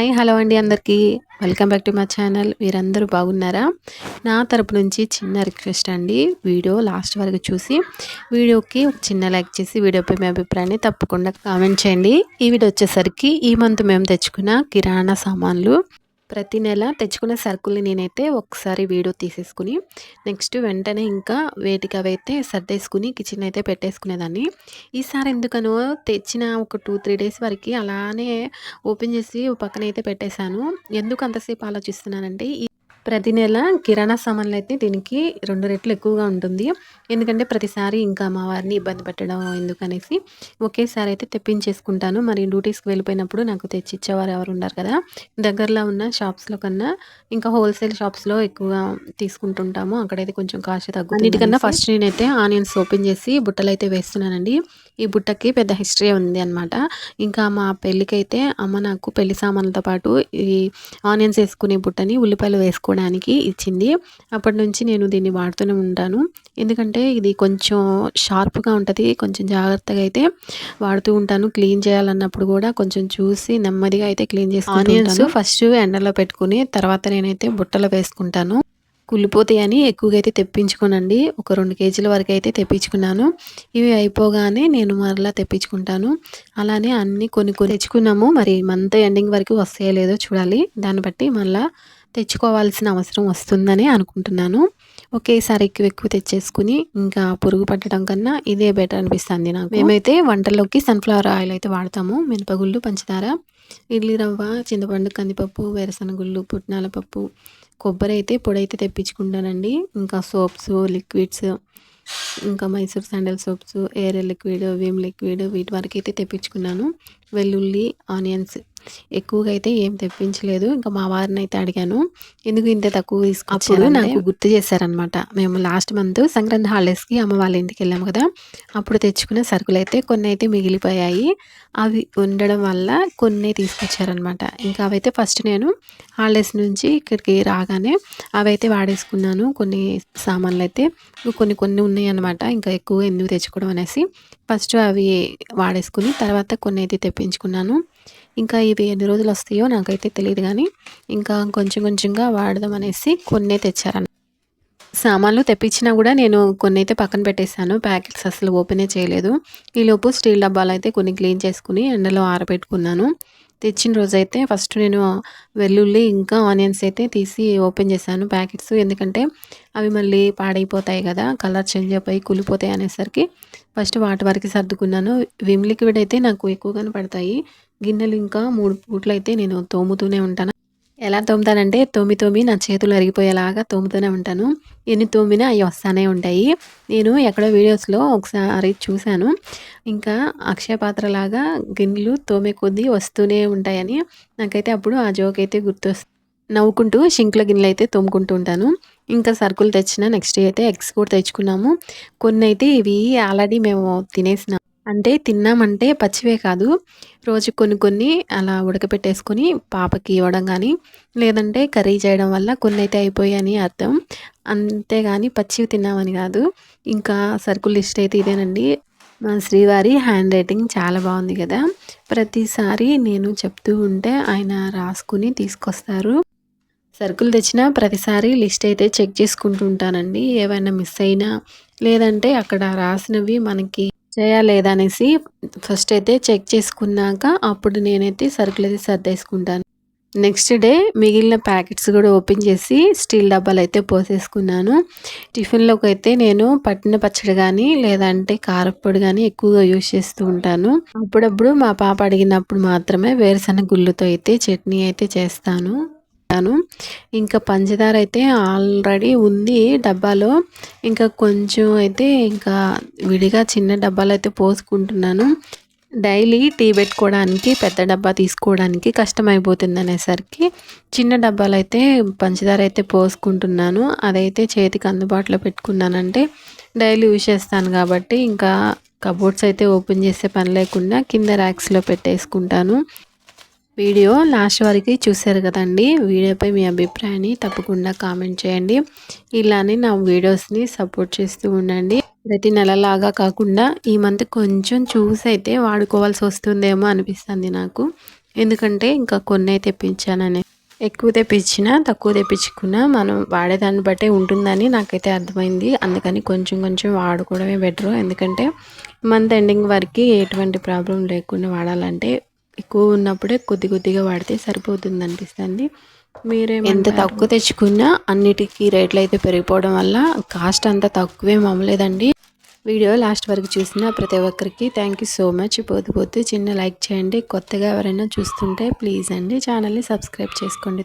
Hi hello అండి అందరికీ. Welcome back to my channel. మీరందరూ బాగున్నారా? నా తరపు నుంచి చిన్న రిక్వెస్ట్ అండి. వీడియో లాస్ట్ వరకు చూసి వీడియోకి ఒక చిన్న లైక్ చేసి వీడియోపై మీ అభిప్రాయాన్ని తప్పకుండా కామెంట్ చేయండి. ఈ వీడియో వచ్చేసరికి ఈ మంత్ మేము తెచ్చుకున్న కిరాణా సామాన్లు. ప్రతి నెల తెచ్చుకున్న సరుకుల్ని నేనైతే ఒకసారి వీడియో తీసేసుకుని నెక్స్ట్ వెంటనే ఇంకా వేటికి అవైతే సర్దేసుకుని కిచెన్ అయితే పెట్టేసుకునేదాన్ని. ఈసారి ఎందుకనో తెచ్చిన ఒక టూ త్రీ డేస్ వరకు అలానే ఓపెన్ చేసి పక్కన అయితే పెట్టేశాను. ఎందుకు అంతసేపు ఆలోచిస్తున్నానంటే ప్రతి నెల కిరాణా సామాన్లు అయితే దీనికి రెండు రెట్లు ఎక్కువగా ఉంటుంది. ఎందుకంటే ప్రతిసారి ఇంకా మా వారిని ఇబ్బంది పెట్టడం ఎందుకనేసి ఒకేసారి అయితే తెప్పించేసుకుంటాను. మరి డ్యూటీస్కి వెళ్ళిపోయినప్పుడు నాకు తెచ్చి ఇచ్చేవారు ఎవరు ఉన్నారు కదా. దగ్గరలో ఉన్న షాప్స్లో కన్నా ఇంకా హోల్సేల్ షాప్స్లో ఎక్కువగా తీసుకుంటుంటాము. అక్కడైతే కొంచెం కాస్ట్ తగ్గుతుంది అన్నిటికన్నా ఫస్ట్ నేనైతే ఆనియన్స్ ఓపెన్ చేసి బుట్టలు అయితే వేస్తున్నానండి. ఈ బుట్టకి పెద్ద హిస్టరీ ఉంది అనమాట ఇంకా మా పెళ్ళికైతే అమ్మ నాకు పెళ్ళి సామాన్లతో పాటు ఈ ఆనియన్స్ వేసుకునే బుట్టని ఉల్లిపాయలు వేసుకోవడానికి ఇచ్చింది. అప్పటి నుంచి నేను దీన్ని వాడుతూనే ఉంటాను. ఎందుకంటే ఇది కొంచెం షార్ప్గా ఉంటుంది కొంచెం జాగ్రత్తగా అయితే వాడుతూ ఉంటాను. క్లీన్ చేయాలన్నప్పుడు కూడా కొంచెం చూసి నెమ్మదిగా అయితే క్లీన్ చేసి ఆనియన్స్ ఫస్ట్ ఎండలో పెట్టుకుని తర్వాత నేనైతే బుట్టలో వేసుకుంటాను. కుళ్ళిపోతాయని ఎక్కువగా అయితే తెప్పించుకోనండి. ఒక రెండు కేజీల వరకు అయితే తెప్పించుకున్నాను. ఇవి అయిపోగానే నేను మరలా తెప్పించుకుంటాను. అలానే అన్నీ కొన్ని కొన్ని తెచ్చుకున్నాము. మరి మంత్ ఎండింగ్ వరకు వస్తాయో లేదో చూడాలి. దాన్ని బట్టి మళ్ళీ తెచ్చుకోవాల్సిన అవసరం వస్తుందని అనుకుంటున్నాను. ఒకేసారి ఎక్కువ ఎక్కువ తెచ్చేసుకుని ఇంకా పురుగు పట్టడం కన్నా ఇదే బెటర్ అనిపిస్తుంది నాకు. మేమైతే వంటల్లోకి సన్ఫ్లవర్ ఆయిల్ అయితే వాడతాము. మినపగుళ్ళు పంచదార ఇడ్లీ రవ్వ చింతపండు కందిపప్పు వేరుశనగుళ్ళు పుట్నాల పప్పు కొబ్బరి అయితే పొడి అయితే తెప్పించుకుంటానండి. ఇంకా సోప్స్ లిక్విడ్స్ ఇంకా Mysore sandal soaps air liquid Vim liquid వీటి వరకు అయితే తెప్పించుకున్నాను. వెల్లుల్లి ఆనియన్స్. ఎక్కువగా అయితే ఏం తెప్పించలేదు. ఇంకా మా వారిని అయితే అడిగాను. ఎందుకు ఇంత తక్కువ తీసుకొచ్చారు నాకు గుర్తు చేశారనమాట మేము లాస్ట్ మంత్ సంక్రాంతి హాలిడేస్కి అమ్మ వాళ్ళ ఇంటికి వెళ్ళాము కదా. అప్పుడు తెచ్చుకున్న సరుకులు అయితే కొన్ని అయితే మిగిలిపోయాయి. అవి ఉండడం వల్ల కొన్ని తీసుకొచ్చారనమాట ఇంకా అవైతే ఫస్ట్ నేను హాలిడేస్ నుంచి ఇక్కడికి రాగానే అవైతే వాడేసుకున్నాను కొన్ని సామాన్లు అయితే. కొన్ని కొన్ని ఉన్నాయి అనమాట ఇంకా ఎక్కువ ఎందుకు తెచ్చుకోవడం అనేసి ఫస్ట్ అవి వాడేసుకుని తర్వాత కొన్ని అయితే తెప్పించుకున్నాను. ఇంకా ఇవి ఎన్ని రోజులు వస్తాయో నాకైతే తెలియదు కానీ ఇంకా కొంచెం కొంచెంగా వాడదాం అనేసి కొన్ని తెచ్చారన్న. సామాన్లు తెప్పించినా కూడా నేను కొన్ని అయితే పక్కన పెట్టేశాను. ప్యాకెట్స్ అసలు ఓపెనే చేయలేదు. ఈలోపు స్టీల్ డబ్బాలు అయితే కొన్ని క్లీన్ చేసుకుని ఎండలో ఆరబెట్టుకున్నాను. తెచ్చిన రోజైతే ఫస్ట్ నేను వెల్లుల్లి ఇంకా ఆనియన్స్ అయితే తీసి ఓపెన్ చేశాను ప్యాకెట్స్. ఎందుకంటే అవి మళ్ళీ పాడైపోతాయి కదా కలర్ చేంజ్ అయిపోయి కూలిపోతాయి అనేసరికి ఫస్ట్ వాటి వరకు సర్దుకున్నాను. విమ్ లిక్విడ్ అయితే నాకు ఎక్కువగానే పడతాయి గిన్నెలు ఇంకా మూడు పూట్లు అయితే నేను తోముతూనే ఉంటాను. ఎలా తోముతానంటే తోమి తోమి నా చేతులు అరిగిపోయేలాగా తోముతూనే ఉంటాను. ఎన్ని తోమినా అవి వస్తూనే ఉంటాయి. నేను ఎక్కడో వీడియోస్లో ఒకసారి చూశాను. ఇంకా అక్షయ పాత్రలాగా గిన్నెలు తోమే కొద్దీ వస్తూనే ఉంటాయని నాకైతే అప్పుడు ఆ జోక్ అయితే గుర్తొస్తుంది నవ్వుకుంటూ షింక్ల గిన్నెలు అయితే తోముకుంటూ ఉంటాను. ఇంకా సరుకులు తెచ్చిన నెక్స్ట్ డే అయితే ఎగ్స్ కూడా తెచ్చుకున్నాము. కొన్ని అయితే ఇవి ఆల్రెడీ మేము తినేసినాం. అంటే తిన్నామంటే పచ్చివే కాదు. రోజు కొన్ని కొన్ని అలా ఉడకపెట్టేసుకొని పాపకి ఇవ్వడం కానీ లేదంటే కర్రీ చేయడం వల్ల కొన్ని అయితే అయిపోయాయని అర్థం. అంతేగాని పచ్చివి తిన్నామని కాదు. ఇంకా సరుకుల లిస్ట్ అయితే ఇదేనండి. మా శ్రీవారి హ్యాండ్ రైటింగ్ చాలా బాగుంది కదా. ప్రతిసారి నేను చెప్తూ ఉంటే ఆయన రాసుకుని తీసుకొస్తారు. సరుకులు తెచ్చిన ప్రతిసారి లిస్ట్ అయితే చెక్ చేసుకుంటూ ఉంటానండి. ఏమైనా మిస్ అయినా లేదంటే అక్కడ రాసినవి మనకి చేయలేదా అనేసి ఫస్ట్ అయితే చెక్ చేసుకున్నాక అప్పుడు నేనైతే సరుకులు అయితే సర్దేసుకుంటాను నెక్స్ట్ డే మిగిలిన ప్యాకెట్స్ కూడా ఓపెన్ చేసి స్టీల్ డబ్బాలు అయితే పోసేసుకున్నాను. టిఫిన్లోకి అయితే నేను పట్టిన పచ్చడి కానీ లేదంటే కారప్పొడి కానీ ఎక్కువగా యూజ్ చేస్తూ ఉంటాను. అప్పుడప్పుడు మా పాప అడిగినప్పుడు మాత్రమే వేరుశనగ గుళ్ళతో అయితే చట్నీ అయితే చేస్తాను. పెట్టాను ఇంకా పంచదార అయితే ఆల్రెడీ ఉంది డబ్బాలో. ఇంకా కొంచెం అయితే ఇంకా విడిగా చిన్న డబ్బాలు అయితే పోసుకుంటున్నాను. డైలీ టీ పెట్టుకోవడానికి పెద్ద డబ్బా తీసుకోవడానికి కష్టమైపోతుంది అనేసరికి చిన్న డబ్బాలు అయితే పంచదార అయితే పోసుకుంటున్నాను. అదైతే చేతికి అందుబాటులో పెట్టుకున్నానంటే డైలీ యూజ్ చేస్తాను కాబట్టి ఇంకా కబోర్డ్స్ అయితే ఓపెన్ చేసే పని లేకుండా కింద ర్యాక్స్లో పెట్టేసుకుంటాను. వీడియో లాస్ట్ వరకు చూశారు కదండి వీడియోపై మీ అభిప్రాయాన్ని తప్పకుండా కామెంట్ చేయండి. ఇలానే నా వీడియోస్ని సపోర్ట్ చేస్తూ ఉండండి. ప్రతి నెలలాగా కాకుండా ఈ మంత్ కొంచెం చూసి అయితే వాడుకోవాల్సి వస్తుందేమో అనిపిస్తుంది నాకు. ఎందుకంటే ఇంకా కొన్ని తెప్పించానని. ఎక్కువ తెప్పించినా తక్కువ తెప్పించుకున్నా మనం వాడేదాన్ని బట్టే ఉంటుందని నాకైతే అర్థమైంది. అందుకని కొంచెం కొంచెం వాడుకోవడమే బెటర్. ఎందుకంటే మంత్ ఎండింగ్ వరకు ఎటువంటి ప్రాబ్లం లేకుండా వాడాలంటే ఎక్కువ ఉన్నప్పుడే కొద్ది కొద్దిగా వాడితే సరిపోతుంది అనిపిస్తుంది. మీరే ఎంత తక్కువ తెచ్చుకున్నా అన్నిటికీ రేట్లు అయితే పెరిగిపోవడం వల్ల కాస్ట్ అంత తక్కువే అమ్మలేదండి వీడియో లాస్ట్ వరకు చూసిన ప్రతి ఒక్కరికి థ్యాంక్ యూ సో మచ్ పోతు పోతూ చిన్న లైక్ చేయండి. కొత్తగా ఎవరైనా చూస్తుంటే ప్లీజ్ అండి. ఛానల్ని సబ్స్క్రైబ్ చేసుకోండి.